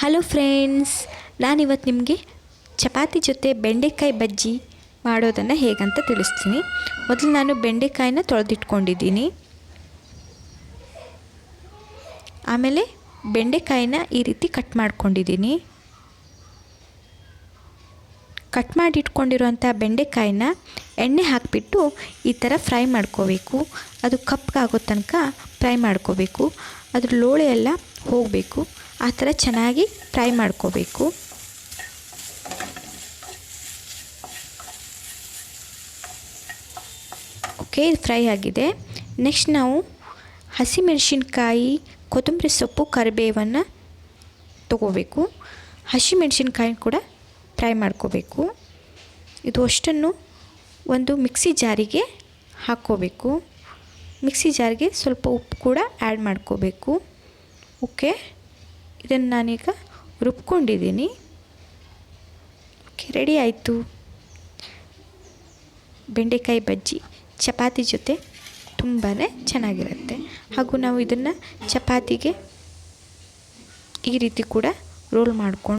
Hello friends ನಾನಿವತ್ತು ನಿಮಗೆ ಚಪಾತಿ ಜೊತೆ ಬೆಂಡೆಕಾಯಿ ಬಜ್ಜಿ ಮಾಡೋದನ್ನು ಹೇಗಂತ ತಿಳಿಸ್ತೀನಿ. ಮೊದಲು ನಾನು ಬೆಂಡೆಕಾಯಿನ ತೊಳೆದಿಟ್ಕೊಂಡಿದ್ದೀನಿ. ಆಮೇಲೆ ಬೆಂಡೆಕಾಯಿನ ಈ ರೀತಿ ಕಟ್ ಮಾಡ್ಕೊಂಡಿದ್ದೀನಿ. ಕಟ್ ಮಾಡಿಟ್ಕೊಂಡಿರುವಂಥ ಬೆಂಡೆಕಾಯಿನ ಎಣ್ಣೆ ಹಾಕಿಬಿಟ್ಟು ಈ ಥರ ಫ್ರೈ ಮಾಡ್ಕೋಬೇಕು. ಅದು ಕಪ್ಪಗಾಗೋ ತನಕ ಫ್ರೈ ಮಾಡ್ಕೋಬೇಕು. ಅದ್ರ ಲೋಳೆ ಎಲ್ಲ ಹೋಗಬೇಕು. ಆ ಥರ ಚೆನ್ನಾಗಿ ಫ್ರೈ ಮಾಡ್ಕೋಬೇಕು. ಓಕೆ ಫ್ರೈ ಆಗಿದೆ. ನೆಕ್ಸ್ಟ್ ನಾವು ಹಸಿಮೆಣಸಿನ್ಕಾಯಿ, ಕೊತ್ತಂಬರಿ ಸೊಪ್ಪು, ಕರಿಬೇವನ್ನು ತೊಗೋಬೇಕು. ಹಸಿಮೆಣಸಿನ್ಕಾಯಿ ಕೂಡ ಫ್ರೈ ಮಾಡ್ಕೋಬೇಕು. ಇದು ಅಷ್ಟನ್ನು ಒಂದು ಮಿಕ್ಸಿ ಜಾರಿಗೆ ಹಾಕ್ಕೋಬೇಕು. ಮಿಕ್ಸಿ ಜಾರಿಗೆ ಸ್ವಲ್ಪ ಉಪ್ಪು ಕೂಡ ಆ್ಯಡ್ ಮಾಡ್ಕೋಬೇಕು. ಓಕೆ? ಇದನ್ನು ನಾನೀಗ ರುಬ್ಕೊಂಡಿದ್ದೀನಿ. ಓಕೆ, ರೆಡಿ ಆಯಿತು. ಬೆಂಡೆಕಾಯಿ ಬಜ್ಜಿ ಚಪಾತಿ ಜೊತೆ ತುಂಬಾ ಚೆನ್ನಾಗಿರುತ್ತೆ. ಹಾಗೂ ನಾವು ಇದನ್ನು ಚಪಾತಿಗೆ ಈ ರೀತಿ ಕೂಡ ರೋಲ್ ಮಾಡ್ಕೊಂಡು